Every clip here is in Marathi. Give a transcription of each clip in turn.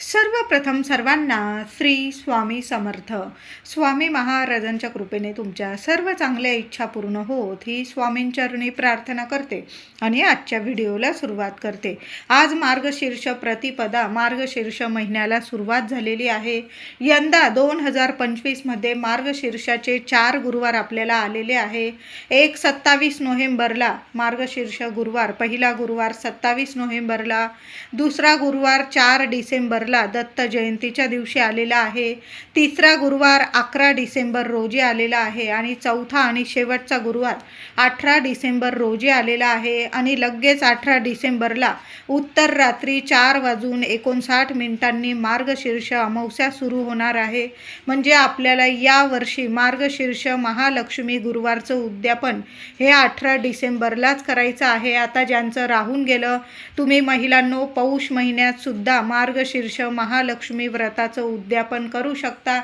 सर्वप्रथम सर्वांना श्री स्वामी समर्थ. स्वामी महाराजांच्या कृपेने तुमच्या सर्व चांगल्या इच्छा पूर्ण होत ही स्वामींचरणी प्रार्थना करते आणि आजच्या व्हिडिओला सुरुवात करते. आज मार्गशीर्ष प्रतिपदा मार्गशीर्ष महिन्याला सुरुवात झालेली आहे. यंदा दोन हजार पंचवीसमध्ये मार्गशीर्षाचे चार गुरुवार आपल्याला आलेले आहे. एक सत्तावीस नोव्हेंबरला मार्गशीर्ष गुरुवार पहिला गुरुवार सत्तावीस नोव्हेंबरला दुसरा गुरुवार चार डिसेंबर डिसेंबरला दत्त जयंतीच्या दिवशी आलेला आहे. तिसरा गुरुवार अकरा डिसेंबर रोजी आलेला आहे आणि चौथा आणि शेवटचा गुरुवार अठरा डिसेंबर रोजी आलेला आहे आणि लगेच अठरा डिसेंबरला उत्तर रात्री चार वाजून एकोणसाठ मिनिटांनी मार्गशीर्ष अमावस्या सुरू होणार आहे. म्हणजे आपल्याला यावर्षी मार्गशीर्ष महालक्ष्मी गुरुवारचं उद्यापन हे अठरा डिसेंबरलाच करायचं आहे. आता ज्यांचं राहून गेलं तुम्ही महिलांनो पौष महिन्यात सुद्धा मार्गशीर्ष महालक्ष्मी व्रताचं उद्यापन करू शकता.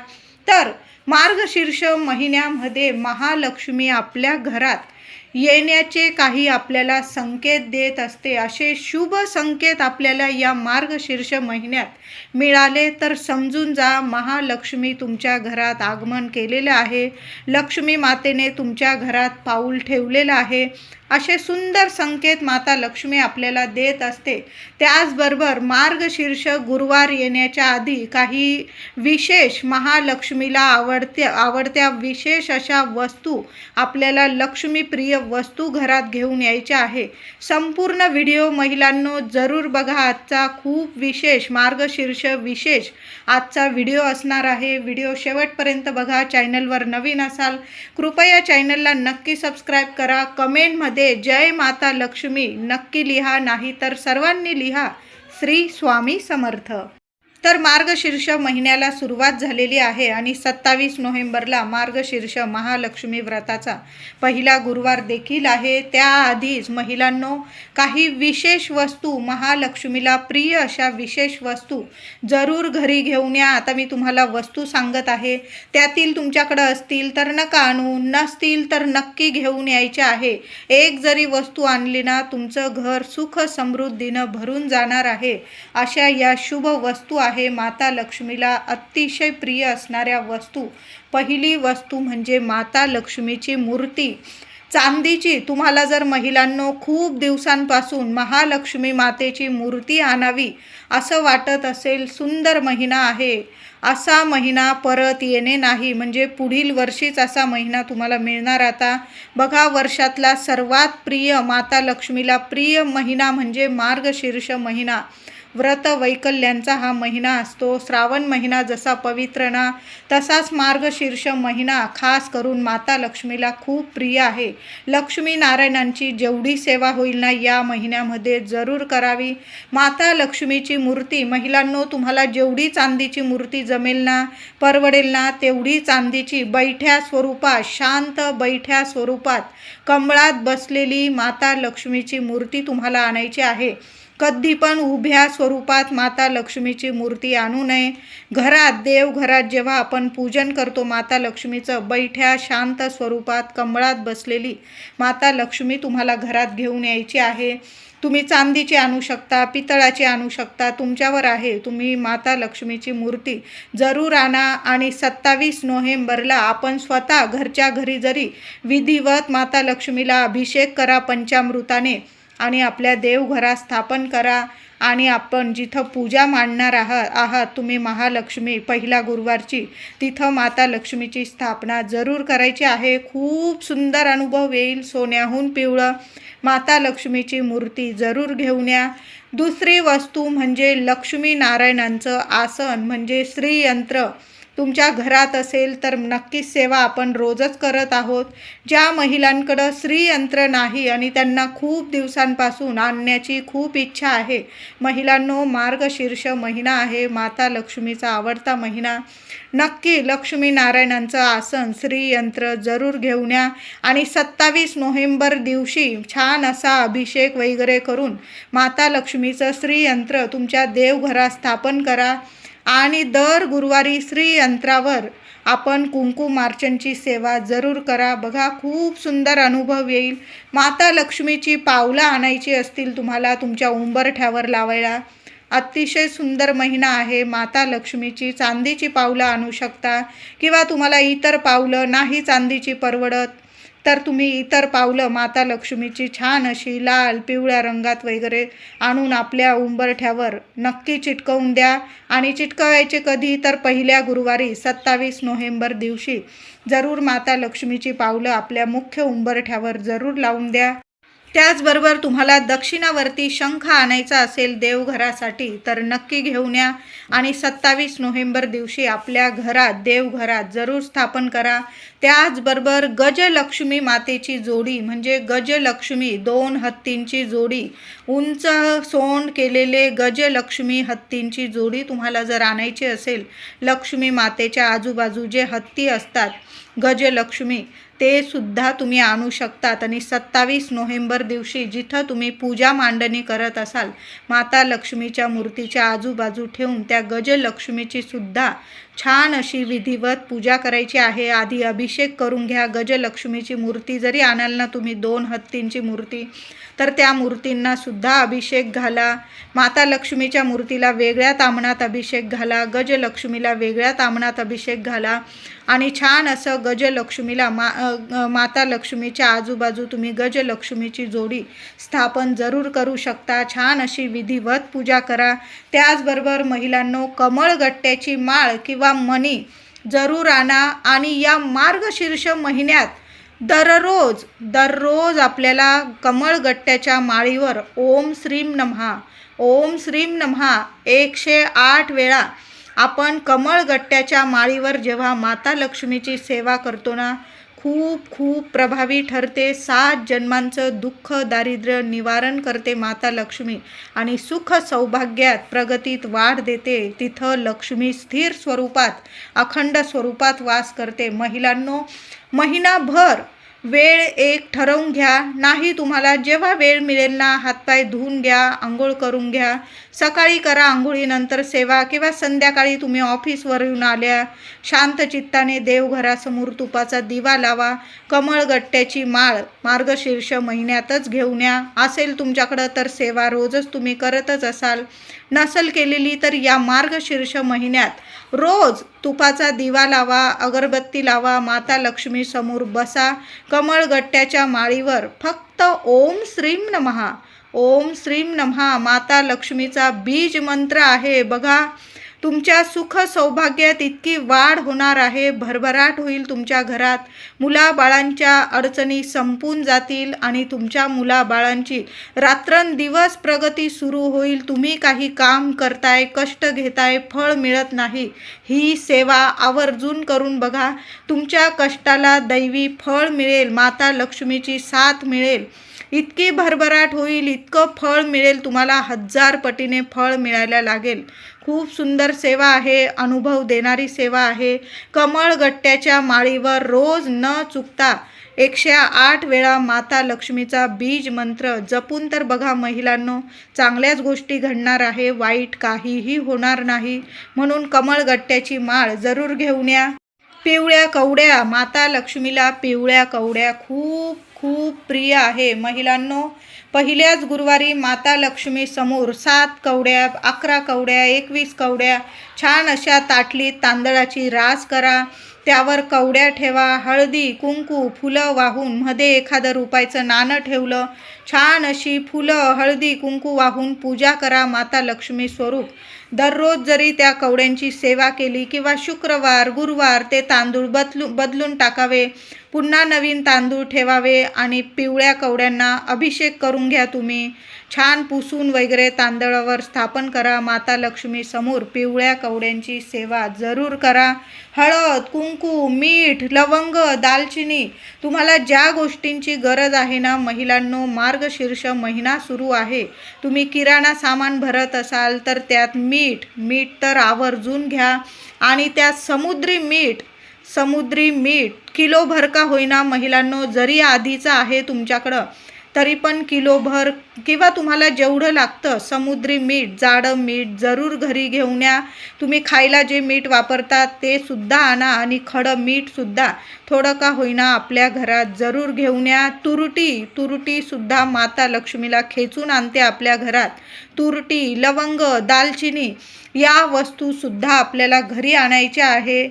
तर मार्गशीर्ष महिन्यामध्ये महालक्ष्मी आपल्या घरात येण्याचे काही आपल्याला संकेत देत असते. असे शुभ संकेत आपल्याला या मार्गशीर्ष महिन्यात मिळाले तर समजून जा महालक्ष्मी तुमच्या घरात आगमन केलेलं आहे. लक्ष्मी मातेने तुमच्या घरात पाऊल ठेवलेलं आहे. असे सुंदर संकेत माता लक्ष्मी आपल्याला देत असते. त्याचबरोबर मार्गशीर्ष गुरुवार येण्याच्या आधी काही विशेष महालक्ष्मीला आवडत्या आवडत्या विशेष अशा वस्तू आपल्याला लक्ष्मीप्रिय वस्तू घरात घेऊन यायच्या आहे. संपूर्ण व्हिडिओ महिलांनो जरूर बघा. आजचा खूप विशेष मार्गशीर्ष विशेष आजचा व्हिडिओ असणार आहे. व्हिडिओ शेवटपर्यंत बघा. चॅनलवर नवीन असाल कृपया चॅनलला नक्की सबस्क्राईब करा. कमेंटमध्ये जय माता लक्ष्मी नक्की लिहा नाही तर सर्वांनी लिहा. श्री स्वामी समर्थ. तर मार्गशीर्ष महिन्याला सुरुवात झालेली आहे आणि सत्तावीस नोव्हेंबरला मार्गशीर्ष महालक्ष्मी व्रताचा पहिला गुरुवार देखील आहे. त्याआधीच महिलांनो काही विशेष वस्तू महालक्ष्मीला प्रिय अशा विशेष वस्तू जरूर घरी घेऊन या. आता मी तुम्हाला वस्तू सांगत आहे. त्यातील तुमच्याकडं असतील तर नका आणू नसतील तर नक्की घेऊन यायच्या आहे. एक जरी वस्तू आणली ना तुमचं घर सुख समृद्धीनं भरून जाणार आहे. अशा या शुभ वस्तू आहे माता लक्ष्मीला अतिशय प्रिय असणाऱ्या वस्तू. पहिली वस्तू म्हणजे माता लक्ष्मीची मूर्ती. चांदीची. तुम्हाला जर महिलांनो खूप दिवसांपासून महालक्ष्मी मातेची मूर्ती आणावी असं वाटत असेल सुंदर महिना आहे. असा महिना परत येणे नाही. म्हणजे पुढील वर्षीच असा महिना तुम्हाला मिळणार आता. बघा वर्षातला सर्वात प्रिय माता लक्ष्मीला प्रिय महिना म्हणजे मार्गशीर्ष महिना. व्रत वैकल्यांचा हा महिना असतो. श्रावण महिना जसा पवित्र ना तसाच मार्गशीर्ष महिना खास करून माता लक्ष्मीला खूप प्रिय आहे. लक्ष्मी नारायणांची जेवढी सेवा होईल ना या महिन्यामध्ये जरूर करावी. माता लक्ष्मीची मूर्ती महिलांनो तुम्हाला जेवढी चांदीची मूर्ती जमेल ना परवडेल ना तेवढी चांदीची बैठ्या स्वरूपात शांत बैठ्या स्वरूपात कमळात बसलेली माता लक्ष्मीची मूर्ती तुम्हाला आणायची आहे. कधी पण उभ्या स्वरूपात माता लक्ष्मीची मूर्ती आणू नये. घरात देवघरात जेव्हा आपण पूजन करतो माता लक्ष्मीचं बैठ्या शांत स्वरूपात कमळात बसलेली माता लक्ष्मी तुम्हाला घरात घेऊन यायची आहे. तुम्ही चांदीची आणू शकता पितळाची आणू शकता तुमच्यावर आहे. तुम्ही माता लक्ष्मीची मूर्ती जरूर आणा आणि सत्तावीस नोव्हेंबरला आपण स्वतः घरच्या घरी जरी विधिवत माता लक्ष्मीला अभिषेक करा पंचामृताने आणि आपल्या देवघरात स्थापन करा. आणि आपण जिथं पूजा मांडणार आहात आहात तुम्ही महालक्ष्मी पहिला गुरुवारची तिथं माता लक्ष्मीची स्थापना जरूर करायची आहे. खूप सुंदर अनुभव येईल सोन्याहून पिवळं. माता लक्ष्मीची मूर्ती जरूर घेऊन या. दुसरी वस्तू म्हणजे लक्ष्मी नारायणांचं आसन म्हणजे श्रीयंत्र. तुमच्या घरात असेल तर नक्कीच सेवा आपण रोजच करत आहोत. ज्या महिलांकडं श्रीयंत्र नाही आणि त्यांना खूप दिवसांपासून आणण्याची खूप इच्छा आहे. महिलांनो मार्गशीर्ष महिना आहे. माता लक्ष्मीचा आवडता महिना. नक्की लक्ष्मी नारायणांचं आसन श्रीयंत्र जरूर घेऊन या आणि सत्तावीस नोव्हेंबर दिवशी छान असा अभिषेक वगैरे करून माता लक्ष्मीचं श्रीयंत्र तुमच्या देवघरात स्थापन करा. आणि दर गुरुवारी श्रीयंत्रावर आपण कुंकुमार्चनची सेवा जरूर करा. बघा खूप सुंदर अनुभव येईल. माता लक्ष्मीची पावलं आणायची असतील तुम्हाला तुमच्या उंबरठ्यावर लावायला. अतिशय सुंदर महिना आहे. माता लक्ष्मीची चांदीची पावलं आणू शकता. किंवा तुम्हाला इतर पावलं नाही चांदीची परवडत. तर तुम्ही इतर पावलं माता लक्ष्मीची छान अशी लाल पिवळ्या रंगात वगैरे आणून आपल्या उंबरठ्यावर नक्की चिटकवून द्या. आणि चिटकवायचे कधी तर पहिल्या गुरुवारी सत्तावीस नोव्हेंबर दिवशी जरूर माता लक्ष्मीची पावलं आपल्या मुख्य उंबरठ्यावर जरूर लावून द्या. त्याचबरोबर तुम्हाला दक्षिणावरती शंख आणायचा असेल देवघरासाठी तर नक्की घेऊन या. आणि सत्तावीस नोव्हेंबर दिवशी आपल्या घरात देवघरात जरूर स्थापन करा. त्याचबरोबर गजलक्ष्मी मातेची जोडी म्हणजे गजलक्ष्मी दोन हत्तींची जोडी उंच सोंड केलेले गजलक्ष्मी हत्तींची जोडी तुम्हाला जर आणायची असेल लक्ष्मी मातेच्या आजूबाजू जे हत्ती असतात गजलक्ष्मी ते सुद्धा तुम्ही आणू शकतात. आणि सत्तावीस नोव्हेंबर दिवशी जिथं तुम्ही पूजा मांडणी करत असाल माता लक्ष्मीच्या मूर्तीच्या आजूबाजू ठेवून त्या गजलक्ष्मीची सुद्धा छान अशी विधिवत पूजा करायची आहे. आधी अभिषेक करून घ्या. गजलक्ष्मीची मूर्ती जरी आणाल ना तुम्ही दोन हत्तींची मूर्ती तर त्या मूर्तींना सुद्धा अभिषेक घाला. माता लक्ष्मीच्या मूर्तीला वेगळ्या तामणात अभिषेक घाला. गजलक्ष्मीला वेगळ्या तामणात अभिषेक घाला. आणि छान असं गजलक्ष्मीला मा माता लक्ष्मीच्या आजूबाजू तुम्ही गजलक्ष्मीची जोडी स्थापन जरूर करू शकता. छान अशी विधिवत पूजा करा. त्याचबरोबर महिलांनो कमळगट्ट्याची माळ किंवा मणी जरूर आणा. आणि या मार्गशीर्ष महिन्यात दररोज दररोज आपल्याला कमळगट्ट्याच्या माळीवर ओम श्रीम नमहा. ओम श्रीम नमहा. एकशे आठ वेळा आपण कमळगट्ट्याच्या माळीवर जेव्हा माता लक्ष्मीची सेवा करतो ना खूप खूप प्रभावी ठरते. सात जन्मांचं दुःख दारिद्र्य निवारण करते माता लक्ष्मी आणि सुख सौभाग्यात प्रगतीत वाढ देते. तिथं लक्ष्मी स्थिर स्वरूपात अखंड स्वरूपात वास करते. महिलांनो महिनाभर वेळ एक ठरवून घ्या. नाही तुम्हाला जेव्हा वेळ मिळेल ना हातपाय धुवून घ्या आंघोळ करून घ्या. सकाळी करा आंघोळीनंतर सेवा किंवा संध्याकाळी तुम्ही ऑफिसवरून आल्या शांत चित्ताने देवघरासमोर तुपाचा दिवा लावा कमळगट्ट्याची माळ मार्गशीर्ष महिन्यातच घेऊन या. असेल तुमच्याकडं तर सेवा रोजच तुम्ही करतच असाल. नसल केलेली तर या मार्गशीर्ष महिन्यात रोज तुपाचा दिवा लावा अगरबत्ती लावा माता लक्ष्मी समोर बसा कमळगट्ट्याच्या माळीवर फक्त ओम श्रीम नमहा. ओम श्रीम नमहा माता लक्ष्मीचा बीज मंत्र आहे. बघा तुमच्या सुख सौभाग्यात इतकी वाढ होणार आहे. भरभराट होईल तुमच्या घरात. मुलाबाळांच्या अडचणी संपून जातील आणि तुमच्या मुलाबाळांची रात्रंदिवस प्रगती सुरू होईल. तुम्ही काही काम करताय कष्ट घेताय फळ मिळत नाही. ही सेवा आवर्जून करून बघा. तुमच्या कष्टाला दैवी फळ मिळेल. माता लक्ष्मीची साथ मिळेल. इतकी भरभराट होईल इतकं फळ मिळेल तुम्हाला हजार पटीने फळ मिळायला लागेल. खूप सुंदर सेवा आहे अनुभव देणारी सेवा आहे. कमळगट्ट्याच्या माळीवर रोज न चुकता एकशे आठ वेळा माता लक्ष्मीचा बीज मंत्र जपून तर बघा महिलांनो चांगल्याच गोष्टी घडणार आहे वाईट काहीही होणार नाही. म्हणून कमळगट्ट्याची माळ जरूर घेऊन या. पिवळ्या कवड्या माता लक्ष्मीला पिवळ्या कवड्या खूप खूप प्रिय आहे. महिलांनो पहिल्याच गुरुवारी माता लक्ष्मी समोर सात कवड्या अकरा कवड्या एकवीस कवड्या छान अशा ताटलीत तांदळाची रास करा. त्यावर कवड्या ठेवा हळदी कुंकू फुलं वाहून मध्ये एखादं रुपायचं नाणं ठेवलं छान अशी फुलं हळदी कुंकू वाहून पूजा करा माता लक्ष्मी स्वरूप. दररोज जरी त्या कवड्यांची सेवा केली किंवा शुक्रवार गुरुवार ते तांदूळ बदलू बदलून टाकावे पुन्हा नवीन तांदूळ ठेवावे आणि पिवळ्या कवड्यांना अभिषेक करून घ्या तुम्ही. छान पुसून वगैरे तांदळावर स्थापन करा. माता लक्ष्मी समोर पिवळ्या कवड्यांची सेवा जरूर करा. हळद कुंकू मीठ लवंग दालचिनी तुम्हाला ज्या गोष्टींची गरज आहे ना महिलांनो मार्गशीर्ष महिना सुरू आहे. तुम्ही किराणा सामान भरत असाल तर त्यात मीठ मीठ तर आवर्जून घ्या. आणि त्यात समुद्री मीठ समुद्री मीठ. किलोभर का होईना महिलांनो जरी आधीचं आहे तुमच्याकडं तरी पण किलोभर किंवा तुम्हाला जेवढं लागतं समुद्री मीठ जाडं मीठ जरूर घरी घेऊन या. तुम्ही खायला जे मीठ वापरतात ते सुद्धा आणा आणि खडं मीठसुद्धा थोडं का होईना आपल्या घरात जरूर घेऊन या. तुरटी तुरटीसुद्धा माता लक्ष्मीला खेचून आणते आपल्या घरात. तुरटी लवंग दालचिनी या वस्तूसुद्धा आपल्याला घरी आणायच्या आहे.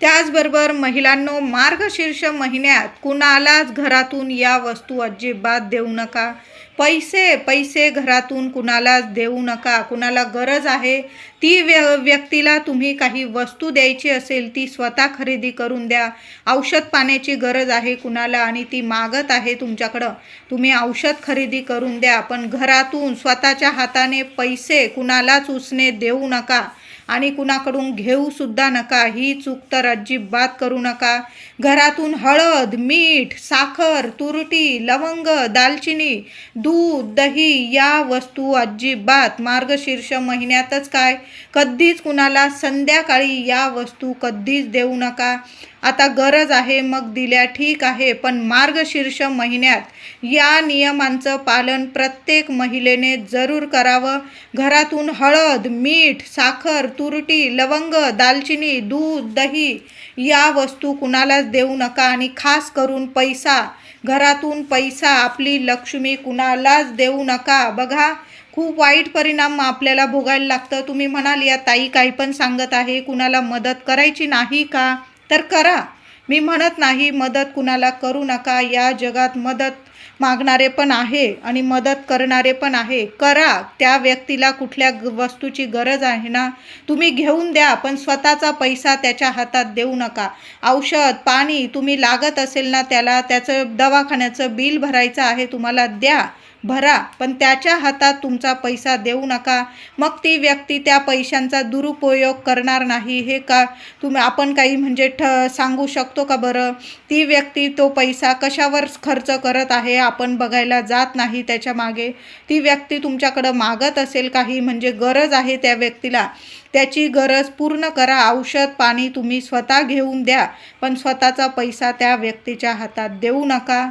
त्याचबरोबर महिलांनो मार्गशीर्ष महिन्यात कुणालाच घरातून या वस्तू अजिबात देऊ नका. पैसे पैसे घरातून कुणालाच देऊ नका. कुणाला गरज आहे ती व्य व्यक्तीला तुम्ही काही वस्तू द्यायची असेल ती स्वतः खरेदी करून द्या. औषध पाण्याची गरज आहे कुणाला आणि ती मागत आहे तुमच्याकडं. तुम्ही औषध खरेदी करून द्या पण घरातून स्वतःच्या हाताने पैसे कुणालाच उसने देऊ नका. आणि कुणाकडून घेऊसुद्धा नका. ही चूक तर अजिबात करू नका. घरातून हळद मीठ साखर तुरटी लवंग दालचिनी दूध दही या वस्तू अजिबात मार्गशीर्ष महिन्यातच काय? कधीच कुणाला संध्याकाळी या वस्तू कधीच देऊ नका. आता गरज आहे मग दिल्या ठीक आहे पण मार्गशीर्ष महिन्यात या नियमांचं पालन प्रत्येक महिलेने जरूर करावं. घरातून हळद मीठ साखर तुरटी लवंग दालचिनी दूध दही या वस्तू कुणालाच देऊ नका आणि खास करून पैसा. घरातून पैसा आपली लक्ष्मी कुणालाच देऊ नका. बघा खूप वाईट परिणाम आपल्याला भोगायला लागतं. तुम्ही म्हणाल या ताई काही पण सांगत आहे कुणाला मदत करायची नाही का? तर करा. मी म्हणत नाही मदत कुणाला करू नका. या जगात मदत मागणारे पण आहे आणि मदत करणारे पण आहे. करा. त्या व्यक्तीला कुठल्या वस्तूची गरज आहे ना तुम्ही घेऊन द्या पण स्वतःचा पैसा त्याच्या हातात देऊ नका. औषध पाणी तुम्ही लागत असेल ना त्याला त्याचं दवाखान्याचं बिल भरायचं आहे तुम्हाला द्या. भरा पण त्याच्या हातात तुमचा पैसा देऊ नका. मग ती व्यक्ती त्या पैशांचा दुरुपयोग करणार नाही. हे का तुम्ही आपण काही म्हणजे ठ सांगू शकतो का बरं? ती व्यक्ती तो पैसा कशावर खर्च करत आहे आपण बघायला जात नाही त्याच्यामागे. ती व्यक्ती तुमच्याकडं मागत असेल काही म्हणजे गरज आहे त्या व्यक्तीला. त्याची गरज पूर्ण करा. औषध पाणी तुम्ही स्वतः घेऊन द्या पण स्वतःचा पैसा त्या व्यक्तीच्या हातात देऊ नका.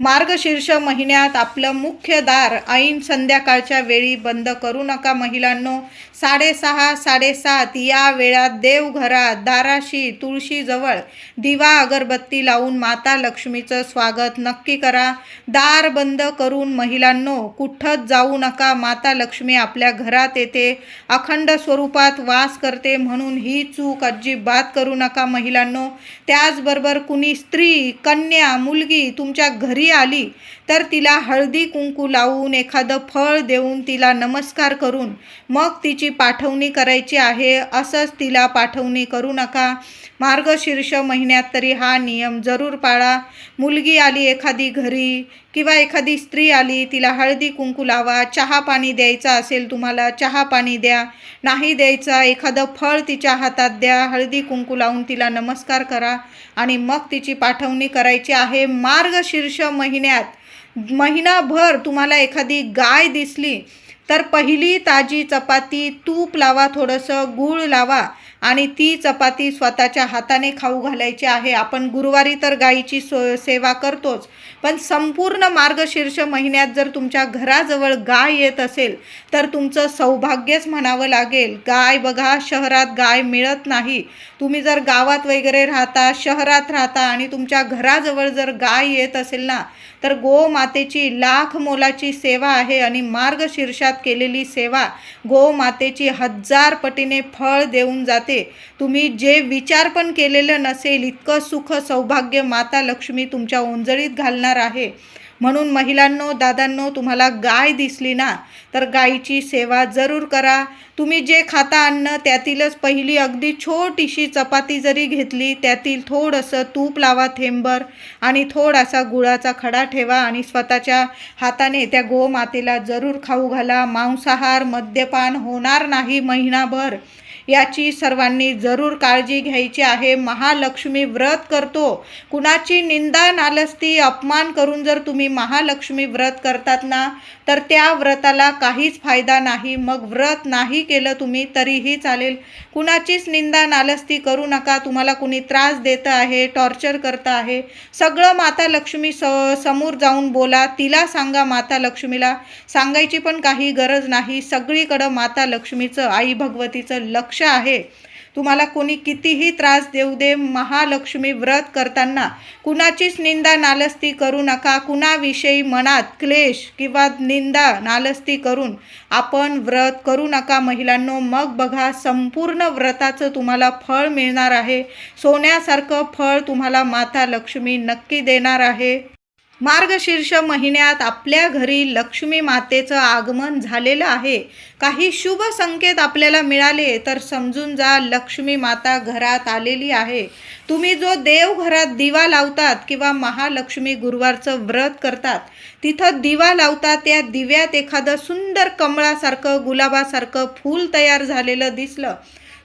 मार्गशीर्ष महिन्यात आपलं मुख्य दार ऐन संध्याकाळच्या वेळी बंद करू नका महिलांनो. साडेसहा साडेसात या वेळात देवघरात दाराशी तुळशीजवळ दिवा अगरबत्ती लावून माता लक्ष्मीचं स्वागत नक्की करा. दार बंद करून महिलांनो कुठंच जाऊ नका. माता लक्ष्मी आपल्या घरात येते अखंड स्वरूपात वास करते म्हणून ही चूक अजिबात करू नका महिलांनो. त्याचबरोबर कुणी स्त्री कन्या मुलगी तुमच्या घरी आली तर तिला हळदी कुंकू लावून एखादं फळ देऊन तिला नमस्कार करून मग तिची पाठवणी करायची आहे असंच तिला पाठवणी करू नका. मार्गशीर्ष महिन्यात तरी हा नियम जरूर पाळा. मुलगी आली एखादी घरी किंवा एखादी स्त्री आली तिला हळदी कुंकू लावा चहा पाणी द्यायचा असेल तुम्हाला चहा पाणी द्या. नाही द्यायचा एखादं फळ तिच्या हातात द्या हळदी कुंकू लावून तिला नमस्कार करा आणि मग तिची पाठवणी करायची आहे. मार्गशीर्ष महिन्यात महिनाभर तुम्हाला एखादी गाय दिसली तर पहिली ताजी चपाती तूप लावा थोडंसं गूळ लावा. आणि ती चपाती स्वतःच्या हाताने खाऊ घालायची आहे. आपण गुरुवारी तर गाईची सो सेवा करतोच पण संपूर्ण मार्गशीर्ष महिन्यात जर तुमच्या घराजवळ गाय येत असेल तर तुमचं सौभाग्यच म्हणावं लागेल. गाय बघा शहरात गाय मिळत नाही. तुम्ही जर गावात वगैरे राहता शहरात राहता आणि तुमच्या घराजवळ जर गाय येत असेल ना तर गोमातेची लाख मोलाची सेवा आहे आणि मार्गशीर्षात केलेली सेवा गोमातेची हजार पटीने फळ देऊन जाते. तुम्ही जे विचार पण केलेलं नसेल इतकं सुख सौभाग्य माता लक्ष्मी तुमच्या ओंजळीत घालणार आहे. म्हणून महिलांनो दादांनो तुम्हाला गाय दिसली ना तर गायीची सेवा जरूर करा. तुम्ही जे खाता अन्न त्यातीलच पहिली अगदी छोटीशी चपाती जरी घेतली त्यातील थोडंसं तूप लावा थेंबर आणि थोडासा गुळाचा खडा ठेवा आणि स्वतःच्या हाताने त्या गोमातेला जरूर खाऊ घाला. मांसाहार मद्यपान होणार नाही महिनाभर. याची सर्वांनी जरूर काळजी घ्यायची आहे. महालक्ष्मी व्रत करतो. कुणाची निंदा नालस्ती अपमान करून जर तुम्ही महालक्ष्मी व्रत करतात ना तर त्या व्रताला काहीच फायदा नाही. मग व्रत नाही केलं तुम्ही तरीही चालेल. कुणाचीच निंदा नालस्ती करू नका. तुम्हाला कुणी त्रास देतं आहे टॉर्चर करतं आहे. सगळं माता लक्ष्मी स समोर जाऊन बोला. तिला सांगा माता लक्ष्मीला. सांगायची पण काही गरज नाही. सगळीकडं माता लक्ष्मीचं आई भगवतीचं लक्ष आहे. तुम्हाला कोणी कितीही त्रास देऊ दे महालक्ष्मी व्रत करताना कुणाचीच निंदा नालस्ती करू नका. कुणाविषयी मनात क्लेश किंवा निंदा नालस्ती करून आपण व्रत करू नका महिलांनो. मग बघा संपूर्ण व्रताचं तुम्हाला फळ मिळणार आहे. सोन्यासारखं फळ तुम्हाला माता लक्ष्मी नक्की देणार आहे. मार्गशीर्ष महिन्यात आपल्या घरी लक्ष्मी मातेचं आगमन झालेलं आहे. काही शुभ संकेत आपल्याला मिळाले तर समजून जा लक्ष्मी माता घरात आलेली आहे. तुम्ही जो देव घरात दिवा लावतात किंवा महालक्ष्मी गुरुवारचं व्रत करतात तिथं दिवा लावतात त्या दिव्यात एखादं सुंदर कमळासारखं गुलाबासारखं फूल तयार झालेलं दिसलं.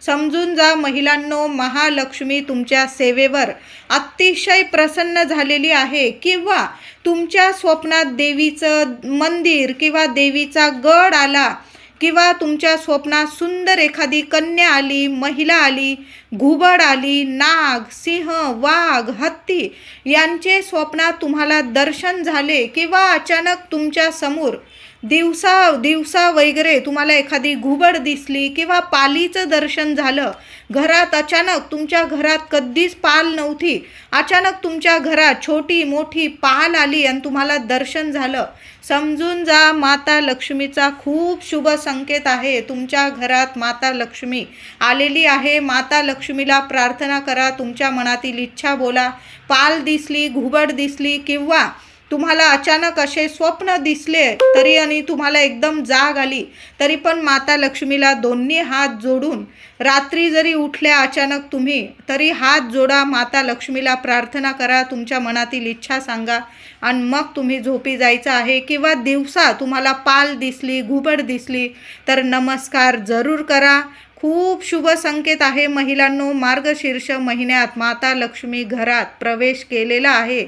समजून जा महिलांनो महालक्ष्मी तुमच्या सेवेवर अतिशय प्रसन्न झालेली आहे. किंवा तुमच्या स्वप्नात देवीचं मंदिर किंवा देवीचा गड आला किंवा तुमच्या स्वप्नात सुंदर एखादी कन्या आली महिला आली घुबड आली नाग सिंह वाघ हत्ती यांचे स्वप्नात तुम्हाला दर्शन झाले किंवा अचानक तुमच्यासमोर दिवसा दिवसा वगैरे तुम्हाला एखादी घुबड दिसली किंवा पालीचं दर्शन झालं घरात अचानक तुमच्या घरात कधीच पाल नव्हती. अचानक तुमच्या घरात छोटी मोठी पाल आली आणि तुम्हाला दर्शन झालं. समजून जा माता लक्ष्मीचा खूप शुभ संकेत आहे. तुमच्या घरात माता लक्ष्मी आलेली आहे. माता लक्ष्मीला प्रार्थना करा. तुमच्या मनातील इच्छा बोला. पाल दिसली घुबड दिसली किंवा तुम्हाला अचानक असे स्वप्न दिसले तरी आणि तुम्हाला एकदम जाग आली तरी पण माता लक्ष्मीला दोन्ही हात जोडून रात्री जरी उठल्या अचानक तुम्ही तरी हात जोडा माता लक्ष्मीला प्रार्थना करा तुमच्या मनातील इच्छा सांगा आणि मग तुम्ही झोपी जायचं आहे किंवा दिवसा तुम्हाला पाल दिसली घुबड दिसली तर नमस्कार जरूर करा. खूप शुभ संकेत आहे महिलांनो मार्गशीर्ष महिन्यात माता लक्ष्मी घरात प्रवेश केलेला आहे.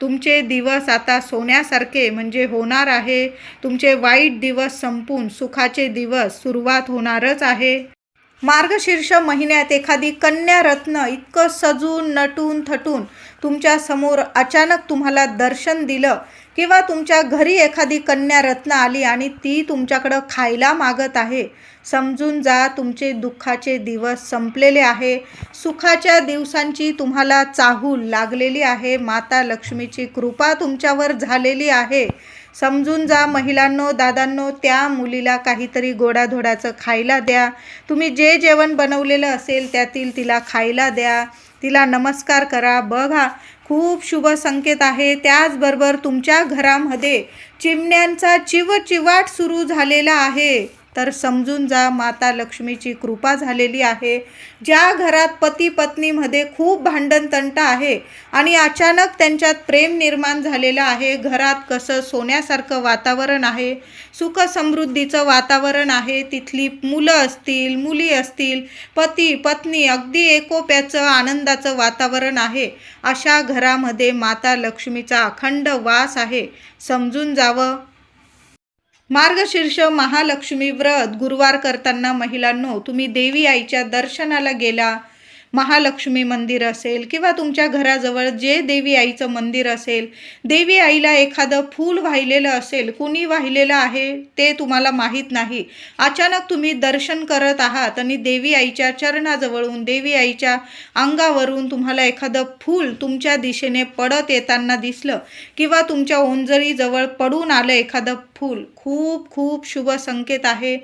तुमचे दिवस आता सोन्यासारखे म्हणजे होणार आहे. तुमचे वाईट दिवस संपून सुखाचे दिवस सुरुवात होणारच आहे. मार्गशीर्ष महिन्यात एखादी कन्या रत्न इतकं सजून नटून थटून तुमच्यासमोर अचानक तुम्हाला दर्शन दिलं किंवा तुमच्या घरी एखादी कन्या रत्न आली आणि ती तुमच्याकडं खायला मागत आहे समजून जा तुमचे दुःखाचे दिवस संपलेले आहे सुखाच्या दिवसांची तुम्हाला चाहूल लागलेली आहे माता लक्ष्मीची कृपा तुमच्यावर झालेली आहे. समजून जा महिलांनो दादांनो त्या मुलीला काहीतरी गोडाधोडाचं खायला द्या. तुम्ही जे जेवण बनवलेलं असेल त्यातील तिला खायला द्या. तिला नमस्कार करा. बघा खूप शुभ संकेत आहे. त्याचबरोबर तुमच्या घरामध्ये चिमण्यांचा चिवचिवाट सुरू झालेला आहे. तर समजून जा माता लक्ष्मीची कृपा झालेली आहे. ज्या घरात पती पत्नीमध्ये खूप भांडण तंट आहे आणि अचानक त्यांच्यात प्रेम निर्माण झालेलं आहे. घरात कसं सोन्यासारखं वातावरण आहे सुख समृद्धीचं वातावरण आहे. तिथली मुलं असतील मुली असतील पती पत्नी अगदी एकोप्याचं आनंदाचं वातावरण आहे. अशा घरामध्ये माता लक्ष्मीचा अखंड वास आहे. समजून जावं. मार्गशीर्ष महालक्ष्मी व्रत गुरुवार करताना महिलांनो तुम्ही देवी आईच्या दर्शनाला गेला महालक्ष्मी मंदिर असेल किंवा तुमच्या घराजवळ जे देवी आईचं मंदिर असेल देवी आईला एखादं फूल वाहिलेलं असेल कुणी वाहिलेलं आहे ते तुम्हाला माहीत नाही. अचानक तुम्ही दर्शन करत आहात आणि देवी आईच्या चरणाजवळून देवी आईच्या अंगावरून तुम्हाला एखादं फूल तुमच्या दिशेने पडत येताना दिसलं किंवा तुमच्या ओंजळीजवळ पडून आलं एखादं फूल. खूप खूप शुभ संकेत आहे.